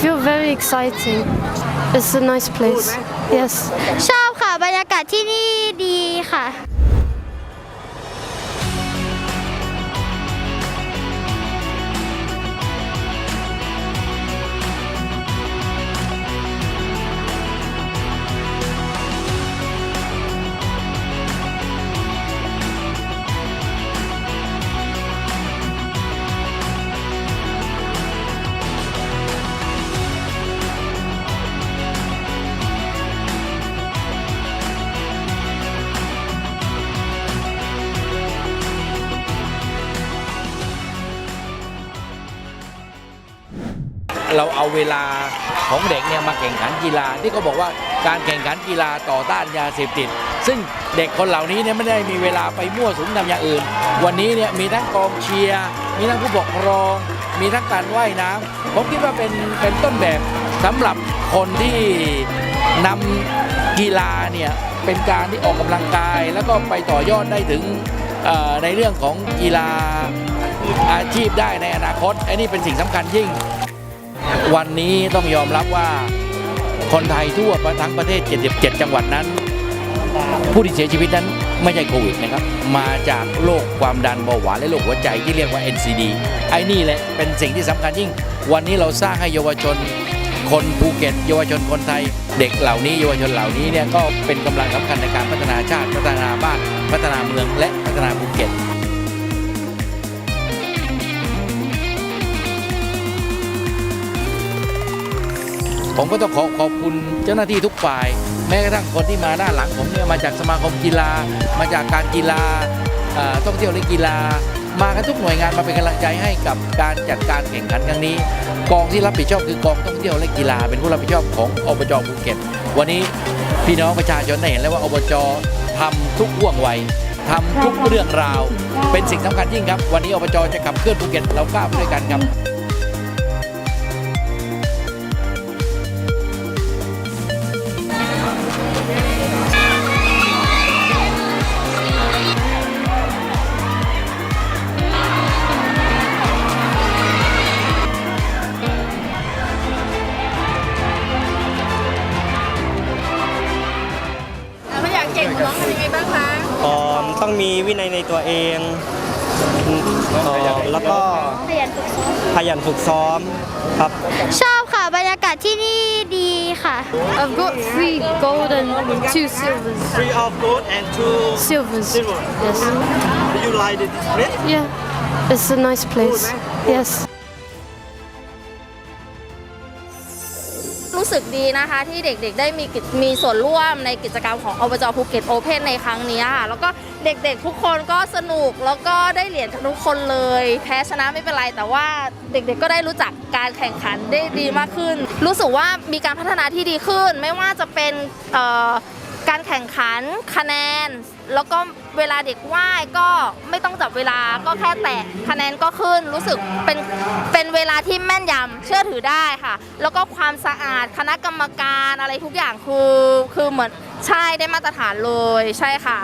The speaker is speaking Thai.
feel very exciting. It's a nice place. Yes. ชอบค่ะ บรรยากาศที่นี่ดีค่ะ เราเอาเวลาของเด็กเนี่ยมาแข่งขันกีฬาที่เขาบอกว่าการแข่งขันกีฬาต่อต้านยาเสพติด ซึ่งเด็กคนเหล่านี้เนี่ยไม่ได้มีเวลาไปมั่วสุมทำอย่างอื่น วันนี้เนี่ยมีทั้งกองเชียร์มีทั้งผู้ปกครอง มีทั้งการว่ายน้ำผมคิดว่าเป็นเป็นต้นแบบสำหรับคนที่นำกีฬาเนี่ยเป็นการที่ออกกำลังกาย แล้วก็ไปต่อยอดได้ถึงในเรื่องของกีฬาอาชีพได้ในอนาคตอันนี้เป็นสิ่งสำคัญยิ่ง วันนี้ต้องยอมรับว่าคนไทยทั่วทั้งประเทศ 77 จังหวัดนั้น ผู้ที่เสียชีวิตนั้นไม่ใช่โควิดนะครับ มาจากโรคความดันเบาหวานและโรคหัวใจที่เรียกว่า NCD ไอ้นี่แหละเป็นสิ่งที่สำคัญยิ่ง วันนี้เราสร้างให้เยาวชนคนภูเก็ตเยาวชนคนไทย เด็กเหล่านี้เยาวชนเหล่านี้เนี่ยก็เป็นกำลังสำคัญในการพัฒนาชาติพัฒนาบ้าน พัฒนาเมืองและพัฒนาภูเก็ต ผมก็ต้องขอขอบคุณเจ้าหน้าที่ทุกฝ่าย แม้กระทั่งคนที่มาด้านหลังผมเนี่ยมาจากสมาคมกีฬา มาจากการกีฬาเอ่อท่องเที่ยวและกีฬา มากันทุกหน่วยงานมาเป็นกำลังใจให้กับการจัดการแข่งขันครั้งนี้ กองที่รับผิดชอบคือกองท่องเที่ยวและกีฬา เป็นผู้รับผิดชอบของอบจภูเก็ตวันนี้พี่น้องประชาชนได้เห็นแล้วว่าอบจทำทุกห่วงวัยทำทุกเรื่องราว เป็นสิ่งสำคัญยิ่งครับ วันนี้อบจจะขับเคลื่อนภูเก็ตเราก้าวไปด้วยกันครับ อ่อต้องมีวินัยในตัวเองเอ่อแล้วก็ขยันฝึกซ้อมครับ ชอบค่ะ บรรยากาศที่นี่ดีค่ะ I've got three gold and two silvers. Three of gold and two Silvers. silver Yes. Do you like the display Yeah. It's a nice place. Yes. รู้สึกดีนะคะที่เด็กๆ ได้มีมีส่วนร่วมในกิจกรรมของอบจภูเก็ตโอเพนในครั้งนี้ค่ะ แล้วก็เด็กๆ ทุกคนก็สนุกแล้วก็ได้เหรียญทุกคนเลย แพ้ชนะไม่เป็นไร แต่ว่าเด็กๆ ก็ได้รู้จักการแข่งขันได้ดีมากขึ้น รู้สึกว่ามีการพัฒนาที่ดีขึ้น ไม่ว่าจะเป็น การแข่งขันคะแนน แล้วก็เวลาเด็กว่ายก็ไม่ต้องจับเวลาก็แค่แตะคะแนนก็ขึ้นรู้สึกเป็นเป็นเวลาที่แม่นยำเชื่อถือได้ค่ะ แล้วก็ความสะอาดคณะกรรมการอะไรทุกอย่างคือคือเหมือนใช่ได้มาตรฐานเลยใช่ค่ะ